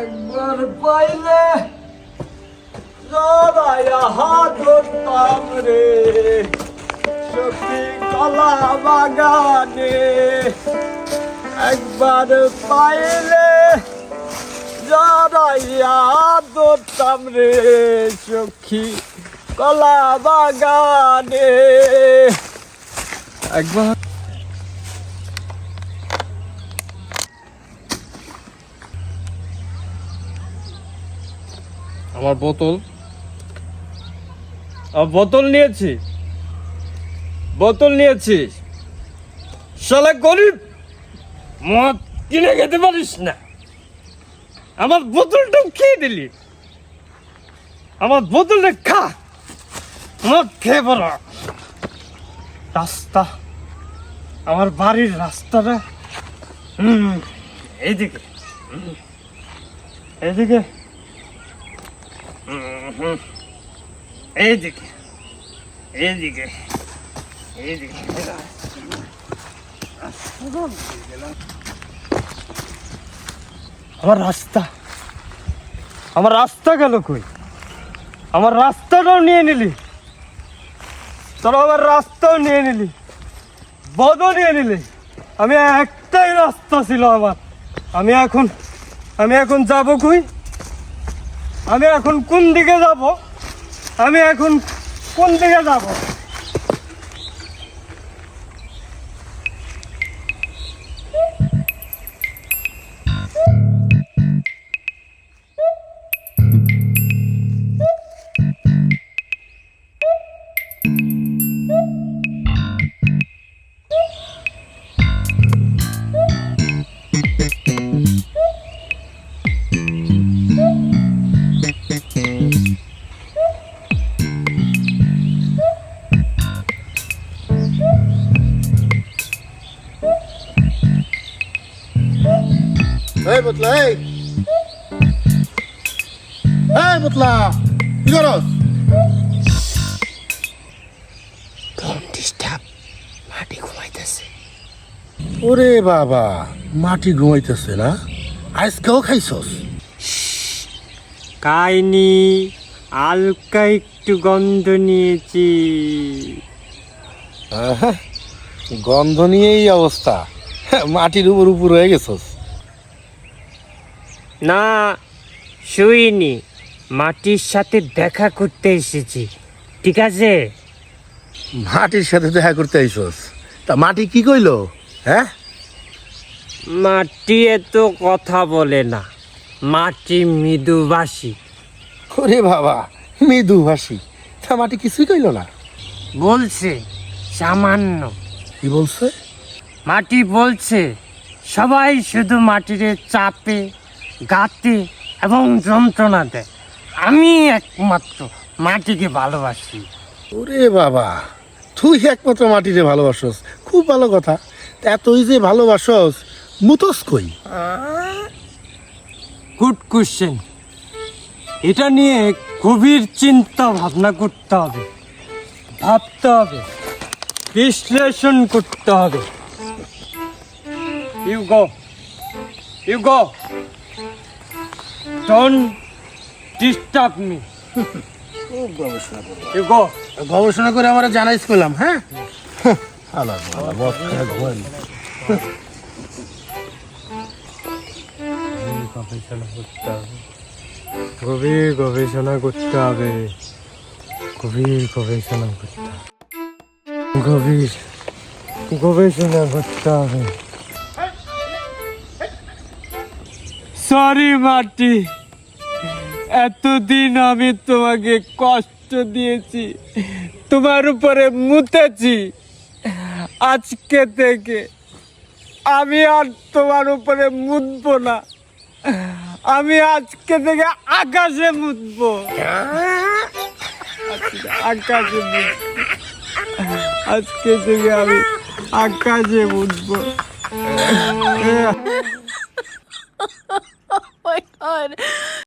একবার পাইলে ধরতাম রে। সখী কলা বাগানে একবার পাইলে জড়াইয়া ধরতাম রে। সখী কলা বাগানে একবার আমার বোতল? বোতল নিয়েছি। বোতল নিয়েছি। শালা গরিব, মদ কিনে খেতে পারিস না। আমার বোতলটাও খেয়ে দিলি। আমার বোতলটা খা। মদ খেয়ে বড় রাস্তা, আমার বাড়ির রাস্তাটা। হুম, এইদিকে। এইদিকে। এইদিকে এইদিকে এইদিকে আমার রাস্তা। আমার রাস্তা গেল কই? আমার রাস্তাটাও নিয়ে নিলি। তোরা আমার রাস্তাও নিয়ে নিলি। বদও নিয়ে নিলি। আমি একটাই রাস্তা ছিল আমার। আমি এখন আমি এখন যাব কই? আমি এখন কোন দিকে যাব? আমি এখন কোন দিকে যাব? এই বতলা এই এই বতলা কি করস মাটি ঘুমাইতেছে। ওরে বাবা মাটি ঘুমাইতেছে না? আজকেও খাইছস? কাইনি হালকা একটু গন্ধ নিয়েছি। আহা, গন্ধ নিয়েই অবস্থা। মাটির উপর উপর হয়ে গেছস। না শুইনি। মাটির সাথে দেখা করতে এসেছি। ঠিক আছে? মাটির সাথে দেখা করতে আইসস? তা মাটি কি কইলো? হ্যাঁ? মাটি এত কথা বলে না। মাটি মৃদুবাসী ওরে বাবা মৃদু ভাসি তা মাটি কিছুই কইলো না? বলছে সামান্য। কি বলছে? মাটি বলছে সবাই শুধু মাটিরে চাপে গাতে এবং যন্ত্রণা দেয়। আমি একমাত্র মাটিকে ভালোবাসি। ওরে বাবা তুই একমাত্র মাটিরে ভালোবাসস। খুব ভালো কথা। তা এতই যে ভালোবাসস মুতস কই? গুড কোশ্চেন এটা নিয়ে গভীর চিন্তা ভাবনা করতে হবে। ভাবতে হবে। বিশ্লেষণ করতে হবে। You go you go don't disturb me গবেষণা করে গো গবেষণা করে আমার জানাইস করলাম হ্যাঁ? গবেষণা করতে হবে। গভীর গবেষণা করতে হবে। গভীর গবেষণা করতে হবে। গভীর গবেষণা করতে হবে। সরি মাটি এতদিন আমি তোমাকে কষ্ট দিয়েছি, তোমার উপরে মুতেছি। আজকে থেকে আমি আর তোমার উপরে মুতব না। আমি আজকে থেকে আকাশে মুতব। আকাশে আজকে থেকে আমি আকাশে মুতব। Oh my god.